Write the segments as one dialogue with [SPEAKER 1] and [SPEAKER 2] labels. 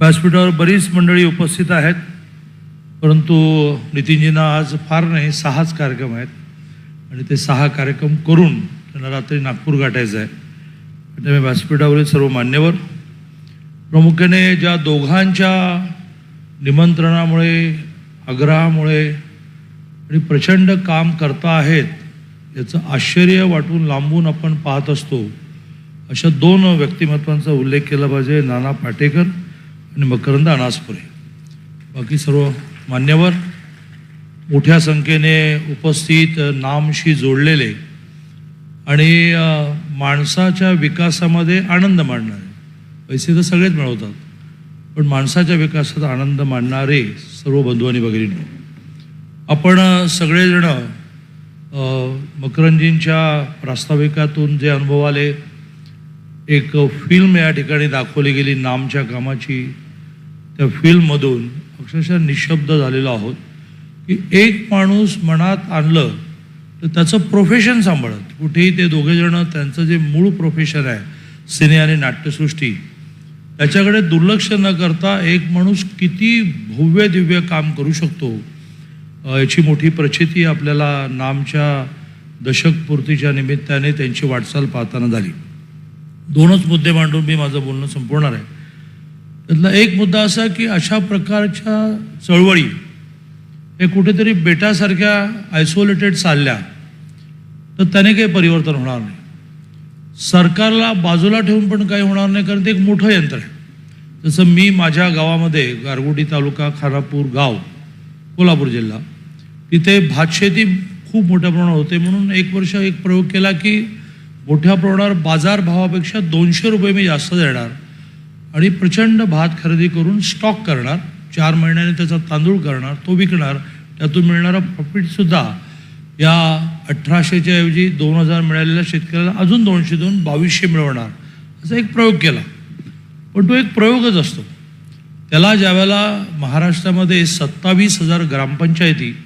[SPEAKER 1] व्यासपीठावर बरीच मंडळी उपस्थित आहेत परंतु नितीनजींना आज फार नाही सहाच कार्यक्रम आहेत. आणि ते सहा कार्यक्रम करून त्यांना रात्री नागपूर गाठायचं आहे. त्यामुळे व्यासपीठावरील सर्व मान्यवर प्रामुख्याने ज्या दोघांच्या निमंत्रणामुळे आग्रहामुळे आणि प्रचंड काम करता आहेत याचं आश्चर्य वाटून लांबून आपण पाहत असतो अशा दोन व्यक्तिमत्वांचा उल्लेख केला पाहिजे नाना पाटेकर आणि मकरंद अनासपुरे बाकी सर्व मान्यवर मोठ्या संख्येने उपस्थित नामशी जोडलेले आणि माणसाच्या विकासामध्ये आनंद मांडणारे. पैसे तर सगळेच मिळवतात पण माणसाच्या विकासात आनंद मांडणारे सर्व बंधू आणि भगिनी आपण सगळेजणं मकरंजींच्या प्रास्ताविकातून जे अनुभव आले एक फिल्म या ठिकाणी दाखवली गेली नामच्या कामाची. त्या फिल्ममधून अक्षरशः निशब्द झालेलो आहोत की एक माणूस मनात आणलं तर त्याचं प्रोफेशन सांभाळत. कुठेही ते दोघेजणं त्यांचं जे मूळ प्रोफेशन आहे सिने आणि नाट्यसृष्टी त्याच्याकडे दुर्लक्ष न करता एक माणूस किती भव्य दिव्य काम करू शकतो याची मोठी प्रचिती आपल्याला नामच्या दशकपूर्तीच्या निमित्ताने त्यांची वाटचाल पाहताना झाली. दोनच मुद्दे मांडून मी माझं बोलणं संपवणार आहे. त्यातला एक मुद्दा असा की अशा प्रकारच्या चळवळी हे कुठेतरी बेटासारख्या आयसोलेटेड चालल्या तर त्याने काही परिवर्तन होणार नाही. सरकारला बाजूला ठेवून पण काही होणार नाही कारण ते एक मोठं यंत्र आहे. जसं मी माझ्या गावामध्ये गारगोटी तालुका खानापूर गाव कोल्हापूर जिल्हा तिथे भातशेती खूप मोठ्या प्रमाणावर होते. म्हणून एक वर्ष एक प्रयोग केला की मोठ्या प्रमाणावर बाजारभावापेक्षा दोनशे रुपये मी जास्त देणार. आणि प्रचंड भात खरेदी करून स्टॉक करणार. चार महिन्याने त्याचा तांदूळ करणार तो विकणार. त्यातून मिळणारा प्रॉफिटसुद्धा या अठराशेच्या ऐवजी दोन हजार मिळालेल्या शेतकऱ्याला अजून दोनशे देऊन बावीसशे मिळवणार. असा एक प्रयोग केला. पण तो एक प्रयोगच असतो. त्याला ज्यावेळेला महाराष्ट्रामध्ये सत्तावीस हजार ग्रामपंचायती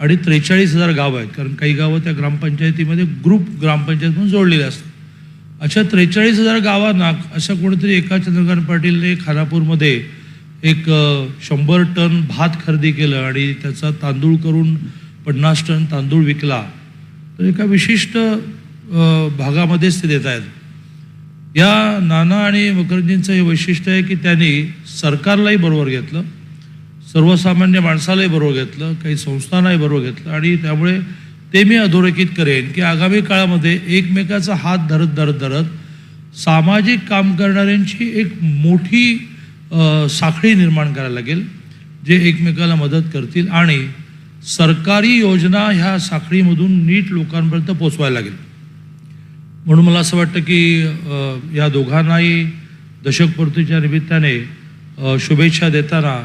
[SPEAKER 1] आणि त्रेचाळीस हजार गावं आहेत कारण काही गावं त्या ग्रामपंचायतीमध्ये ग्रुप ग्रामपंचायत म्हणून जोडलेले असतात. अशा त्रेचाळीस हजार गावांना अशा कोणीतरी एका चंद्रकांत पाटीलने खानापूरमध्ये एक शंभर टन भात खरेदी केलं आणि त्याचा तांदूळ करून पन्नास टन तांदूळ विकला. तर एका विशिष्ट भागामध्येच ते देत आहेत. या नाना आणि मकरंजींचं हे वैशिष्ट्य आहे की त्यांनी सरकारलाही बरोबर घेतलं सर्वसामान्य माणसालाही बरोबर घेतलं काही संस्थांनाही बरोबर घेतलं आणि त्यामुळे ते मी अधोरेखित करेन की आगामी काळामध्ये एकमेकाचा हात धरत धरत धरत सामाजिक काम करणाऱ्यांची एक मोठी साखळी निर्माण करायला लागेल जे एकमेकाला मदत करतील आणि सरकारी योजना ह्या साखळीमधून नीट लोकांपर्यंत पोचवायला लागेल. म्हणून मला असं वाटतं की या दोघांनाही दशकपूर्तीच्या निमित्ताने शुभेच्छा देताना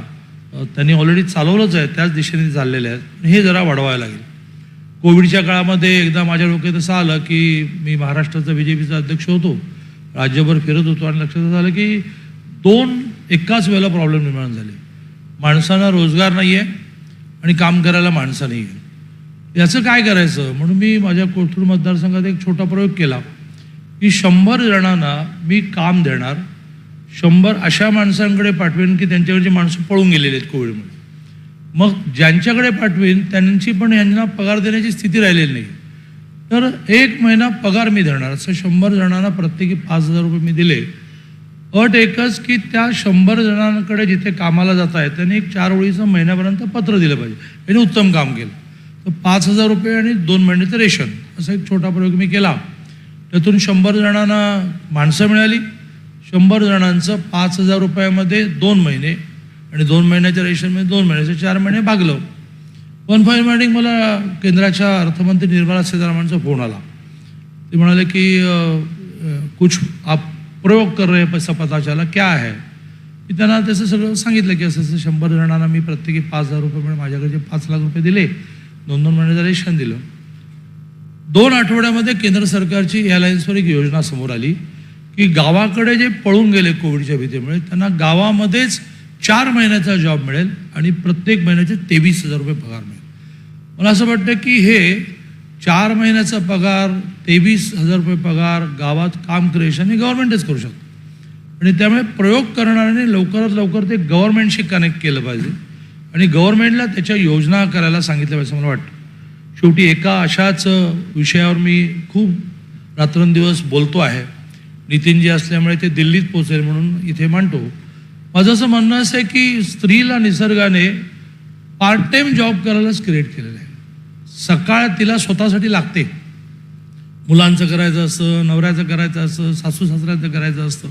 [SPEAKER 1] त्यांनी ऑलरेडी चालवलंच आहे त्याच दिशेने चाललेले आहेत हे जरा वाढवायला लागेल. कोविडच्या काळामध्ये एकदा माझ्या डोक्यात असं आलं की मी महाराष्ट्राचा बी जे पीचा अध्यक्ष होतो राज्यभर फिरत होतो आणि लक्षात असं आलं की दोन एकाच वेळेला प्रॉब्लेम निर्माण झाले. माणसांना रोजगार नाही आहे आणि काम करायला माणसं नाही आहे याचं काय करायचं? म्हणून मी माझ्या कोथरूड मतदारसंघात एक छोटा प्रयोग केला की शंभर जणांना मी काम देणार शंभर अशा माणसांकडे पाठवेन की त्यांच्याकडची माणसं पळून गेलेली आहेत कोविडमुळे मग ज्यांच्याकडे पाठवेन त्यांची पण यांना पगार देण्याची स्थिती राहिलेली नाही. तर एक महिना पगार मी धरणार असं शंभर जणांना प्रत्येकी पाच हजार रुपये मी दिले. अट एकच की त्या शंभर जणांकडे जिथे कामाला जात आहे त्यांनी एक चार ओळीचं महिन्यापर्यंत पत्र दिलं पाहिजे. यांनी उत्तम काम केलं. तर पाच हजार रुपये आणि दोन महिन्याचं रेशन असा एक छोटा प्रयोग मी केला. त्यातून शंभर जणांना माणसं मिळाली. शंभर जणांचं पाच हजार रुपयामध्ये दोन महिने आणि दोन महिन्याच्या रेशनमध्ये दोन महिन्याचे चार महिने भागलं. वन फाईन मॉर्निंग मला केंद्राच्या अर्थमंत्री निर्मला सीतारामनचा फोन आला. ते म्हणाले की कुछ आप प्रयोग कर रहे पैसा पता चला क्या आहे मी त्यांना त्याचं सगळं सांगितलं की असं असं शंभर जणांना मी प्रत्येकी पाच हजार रुपये म्हणजे माझ्याकडे पाच लाख रुपये दिले. दोन दोन महिन्याचं रेशन दिलं. दोन आठवड्यामध्ये केंद्र सरकारची एअरलाईन्सवर एक योजना समोर आली की गावाकडे जे पळून गेले कोविडच्या भीतीमुळे त्यांना गावामध्येच चार महिन्याचा जॉब मिळेल आणि प्रत्येक महिन्याचे तेवीस हजार रुपये पगार मिळेल. मला असं वाटतं की हे चार महिन्याचा पगार तेवीस हजार रुपये पगार गावात काम क्रिएशन हे गव्हर्नमेंटच करू शकतो. आणि त्यामुळे प्रयोग करणाऱ्याने लवकरात लवकर ते गव्हर्नमेंटशी कनेक्ट केलं पाहिजे. आणि गव्हर्नमेंटला त्याच्या योजना करायला सांगितल्या पाहिजे मला वाटतं. शेवटी एका अशाच विषयावर मी खूप रात्रंदिवस बोलतो आहे. नितीनजी असल्यामुळे ते दिल्लीत पोचेल म्हणून इथे मांडतो. माझं असं म्हणणं असं आहे की स्त्रीला निसर्गाने पार्ट टाइम जॉब करायलाच क्रिएट केलेलं आहे. सकाळ तिला स्वतःसाठी लागते. मुलांचं करायचं असतं नवऱ्याचं करायचं असतं सासू सासऱ्याचं करायचं असतं.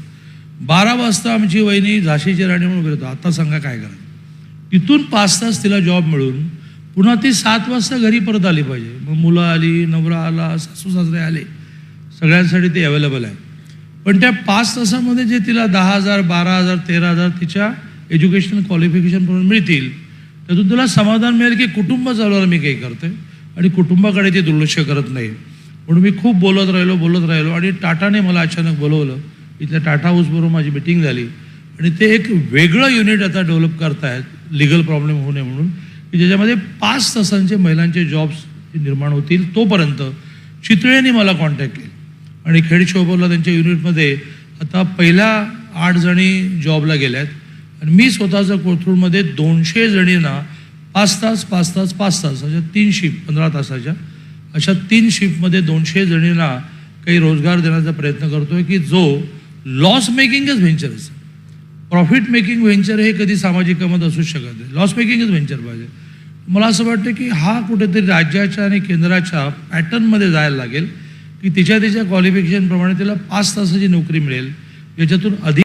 [SPEAKER 1] बारा वाजता आमची वहिनी झाशीची राणी म्हणून उभी आता सांगा काय करायचं? तिथून पाच तास तिला जॉब मिळून पुन्हा ती सात वाजता घरी परत आली पाहिजे. मग मुलं आली नवरा आला सासू सासरे आले. सगळ्यांसाठी ते अवेलेबल आहे. पण त्या पाच तासामध्ये जे तिला दहा हजार बारा हजार तेरा हजार तिच्या एज्युकेशनल क्वालिफिकेशन म्हणून मिळतील त्यातून तुला समाधान मिळेल की कुटुंब चालवायला मी काही करते आणि कुटुंबाकडे ते दुर्लक्ष करत नाही. म्हणून मी खूप बोलत राहिलो बोलत राहिलो आणि टाटाने मला अचानक बोलवलं. इथल्या टाटा हाऊसबरोबर माझी मिटिंग झाली. आणि ते एक वेगळं युनिट आता डेव्हलप करतायत लिगल प्रॉब्लेम होऊ नये म्हणून की ज्याच्यामध्ये पाच तासांचे महिलांचे जॉब्स निर्माण होतील तोपर्यंत चितळेने मला कॉन्टॅक्ट केला. आणि खेड शोभरला त्यांच्या युनिटमध्ये आता पहिल्या आठ जणी जॉबला गेल्या आहेत आणि मी स्वतःच्या कोथरूडमध्ये दोनशे जणींना पाच तास पाच तास पाच तास अशा तीन शिफ्ट पंधरा तासाच्या अशा तीन शिफ्टमध्ये दोनशे जणींना काही रोजगार देण्याचा प्रयत्न करतो आहे की जो लॉस मेकिंगच व्हेंचर असेल. प्रॉफिट मेकिंग व्हेंचर हे कधी सामाजिक कामात असूच शकत नाही. लॉस मेकिंगच व्हेंचर पाहिजे. मला असं वाटतं की हा कुठेतरी राज्याच्या आणि केंद्राच्या पॅटर्नमध्ये जायला लागेल. की तिच्या तिच्या क्वालिफिकेशनप्रमाणे तिला पाच तासाची नोकरी मिळेल. याच्यातून अधिक